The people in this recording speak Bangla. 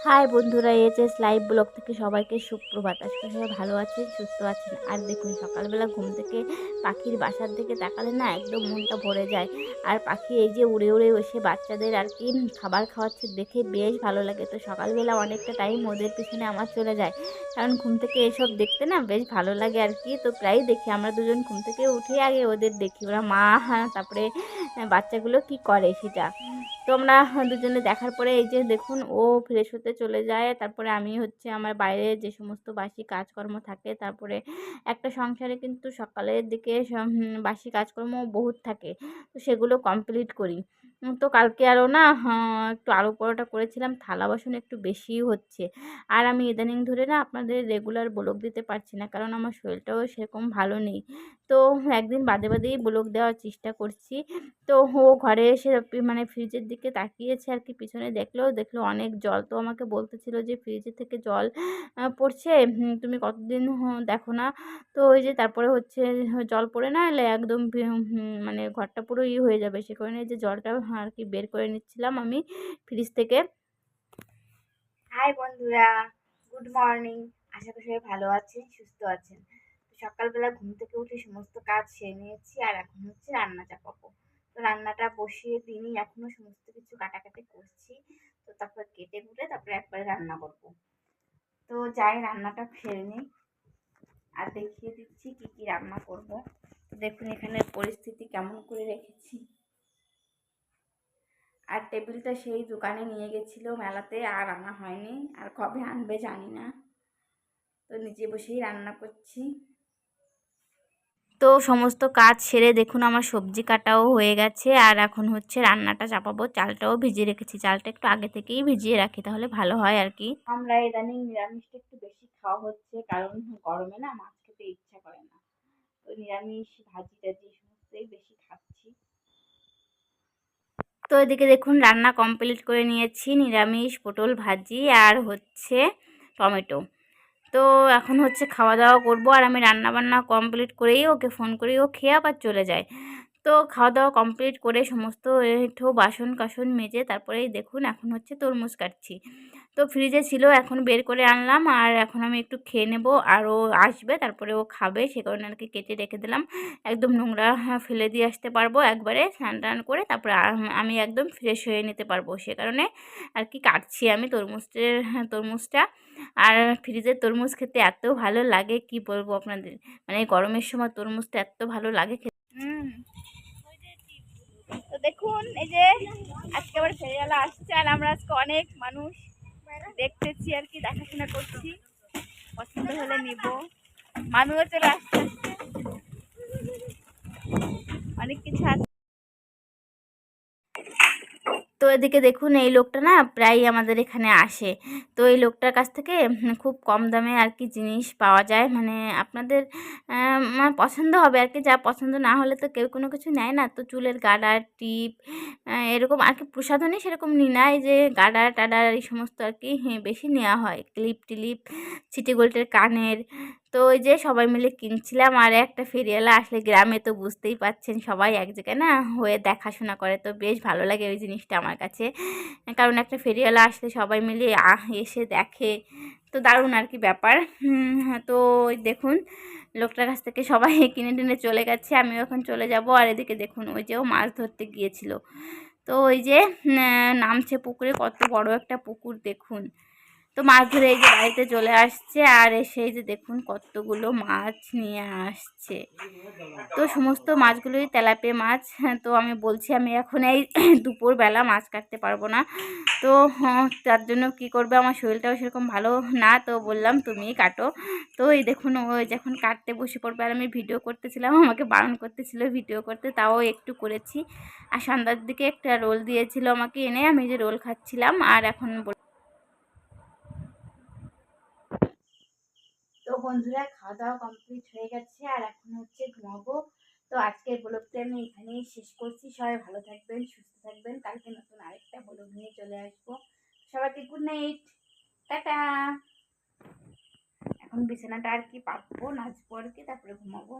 হাই বন্ধুরা এইচএস লাইভ ব্লগ থেকে সবাইকে সুপ্রভাত। আজকে সবাই ভালো আছেন, সুস্থ আছেন। আর দেখুন, সকালবেলা ঘুম থেকে পাখির বাসার দিকে তাকালে না একদম মনটা ভরে যায়। আর পাখি এই যে উড়ে উড়ে এসে বাচ্চাদের আর কি খাবার খাওয়াচ্ছে দেখে বেশ ভালো লাগে। তো সকালবেলা অনেকটা টাইম ওদের পিছনে আমার চলে যায়। কারণ ঘুম থেকে এসব দেখতে না বেশ ভালো লাগে আর কি। তো প্রায়ই দেখি আমরা দুজন ঘুম থেকে উঠে আগে ওদের দেখি। ওরা মা হ্যাঁ তারপরে বাচ্চাগুলো কি করে সেটা। তো আমরা দুজনে দেখার পরে এই যে দেখুন, ও ফ্রেশ হতে চলে যায়। তারপরে আমি হচ্ছে আমার বাইরে যে সমস্ত বাসি কাজকর্ম থাকে, তারপরে একটা সংসারে কিন্তু সকালের দিকে বাসি কাজকর্ম বহুত থাকে। তো সেগুলো কমপ্লিট করি। তো কালকে আরও না হ্যাঁ, একটু আলু পরোটা করেছিলাম থালা বাসন একটু বেশিই হচ্ছে। আর আমি ইদানিং ধরে না আপনাদের রেগুলার ব্লগ দিতে পারছি না কারণ আমার শরীরটাও সেরকম ভালো নেই। তো একদিন বাদে বাদেই ব্লগ দেওয়ার চেষ্টা করছি। তো ও ঘরে এসে মানে ফ্রিজের দিকে তাকিয়েছে আর কি পিছনে দেখল দেখল অনেক জল। তো আমাকে বলতেছিল যে ফ্রিজের থেকে জল পড়ছে? তুমি কতদিন দেখো না। তো ওই যে তারপরে হচ্ছে জল পড়ে না এলে একদম মানে ঘরটা পুরো ই হয়ে যাবে। সে কারণে যে জলটা আর কি বের করে নিচ্ছিলাম আমি ফ্রিজ থেকে। হাই বন্ধুরা, গুড মর্নিং। আশা করি সবাই ভালো আছেন, সুস্থ আছেন। সকালবেলা ঘুম থেকে উঠে সমস্ত কাজ সেরে নিয়েছি আর এখন হচ্ছে রান্না চাপাবো। তো রান্নাটা বসিয়ে দিনই এখনও সমস্ত কিছু কাটাকাটি করছি। তো তারপর কেটে কুটে তারপরে একবারে রান্না করব। তো যাই, রান্নাটা ফেলে নিই। আর দেখিয়ে দিচ্ছি কি কি রান্না করব। দেখুন এখানে পরিস্থিতি কেমন করে রেখেছি। আর টেবিলটা সেই দোকানে নিয়ে গেছিল মেলাতে, আর আনা হয়নি। আর কবে আনবে জানি না। তো নিজে বসেই রান্না করছি। তো সমস্ত কাজ সেরে দেখুন আমার সবজি কাটাও হয়ে গেছে। আর এখন হচ্ছে রান্নাটা চাপাবো। চালটাও ভিজিয়ে রেখেছি। চালটা একটু আগে থেকেই ভিজিয়ে রাখি, তাহলে ভালো হয় আর কি। আমরা ইদানিং নিরামিষটা একটু বেশি খাওয়া হচ্ছে, কারণ গরমে না মাছ খেতে ইচ্ছা করে না। তো নিরামিষ ভাজি টাজি সমস্তই বেশি খাচ্ছি। তো এদিকে দেখুন রান্না কমপ্লিট করে নিয়েছি। নিরামিষ, পটল ভাজি আর হচ্ছে টমেটো। তো এখন হচ্ছে খাওয়া দাওয়া করব আর আমি রান্না বান্না কমপ্লিট করেই ওকে ফোন করেই ও খেয়ে আবার চলে যায়। তো খাওয়া দাওয়া কমপ্লিট করে সমস্ত এঠো বাসন কাসন মেজে তারপরেই দেখুন এখন হচ্ছে তরমুজ কাটছি। তো ফ্রিজে ছিল এখন বের করে আনলাম আর এখন আমি একটু খেয়ে নেব। আর ও আসবে তারপরে ও খাবে সে কারণে আর কি কেটে রেখে দিলাম। একদম নোংরা ফেলে দিয়ে আসতে পারব একবারে স্নান টান করে তারপরে আমি একদম ফ্রেশ হয়ে নিতে পারব। সে কারণে আর কি কাটছি আমি তরমুজের হ্যাঁ, তরমুজটা। আর ফ্রিজের তরমুজ খেতে এত ভালো লাগে কি বলব আপনাদের? মানে গরমের সময় তরমুজটা এত ভালো লাগে খেতে। তো দেখুন এই যে আজকে আবার ফেরিওয়ালা আসছে আর আমরা আজকে অনেক মানুষ দেখতেছি আর কি দেখাশোনা করছি। পছন্দ হলে নিব। মানুষও চলে আসছে। অনেক কিছু আছে। তো এদিকে দেখুন এই লোকটা না প্রায়ই আমাদের এখানে আসে। তো এই লোকটার কাছ থেকে খুব কম দামে আর কি জিনিস পাওয়া যায়। মানে আপনাদের মানে পছন্দ হবে আর কি যা পছন্দ না হলে তো কেউ কোনো কিছু নেয় না। তো চুলের গার্ডার টিপ এরকম আর কি প্রসাধনী সেরকম নি না যে গার্ডার টাডার এই সমস্ত আর কি হ্যাঁ, বেশি নেওয়া হয়। ক্লিপ টিলিপ সিটি গোল্ডের কানের তো ওই যে সবাই মিলে কিনছিলাম আর একটা ফেরিওয়ালা আসলে গ্রামে তো বুঝতেই পাচ্ছেন সবাই এক জায়গায় না হয়ে দেখাশোনা করে। তো বেশ ভালো লাগে ওই জিনিসটা আমার কাছে। কারণ একটা ফেরিওয়ালা আসলে সবাই মিলে এসে দেখে। তো দারুণ আর কি ব্যাপার। তো দেখুন, লোকটার কাছ থেকে সবাই কিনে টিনে চলে গেছে, আমিও এখন চলে যাব। আর এদিকে দেখুন, ওই যে ও মাছ ধরতে গিয়েছিল। তো ওই যে নামছে পুকুরে, কত বড় একটা পুকুর দেখুন। তো মাছ ধরে এই যে বাড়িতে চলে আসছে আর এসে যে দেখুন কতগুলো মাছ নিয়ে আসছে। তো সমস্ত মাছগুলোই তেলাপিয়া মাছ হ্যাঁ, তো আমি বলছি আমি এখন এই দুপুরবেলা মাছ কাটতে পারব না। তো হ্যাঁ, তার জন্য কি করবে? আমার শরীরটাও সেরকম ভালো না তো বললাম তুমি কাটো। তো এই দেখুন ও যখন কাটতে বসে পড়বে আর আমি ভিডিও করতেছিলাম আমাকে বারণ করতেছিল ভিডিও করতে তাও একটু করেছি। আর সন্ধ্যার দিকে একটা রোল দিয়েছিল আমাকে এনে আমি যে রোল খাচ্ছিলাম আর এখন বল- তো বন্ধুরা খাওয়া দাওয়া কমপ্লিট হয়ে গেছে আর এখন হচ্ছে ঘুমাবো। তো আজকের ব্লগটা আমি এখানেই শেষ করছি। সবাই ভালো থাকবেন, সুস্থ থাকবেন। কালকে নতুন আরেকটা ব্লগ নিয়ে চলে আসব। সবাইকে গুড নাইট টাটা। এখন বিছানাটা আর কি পাতবো, নাচবো আর কি, তারপরে ঘুমাবো।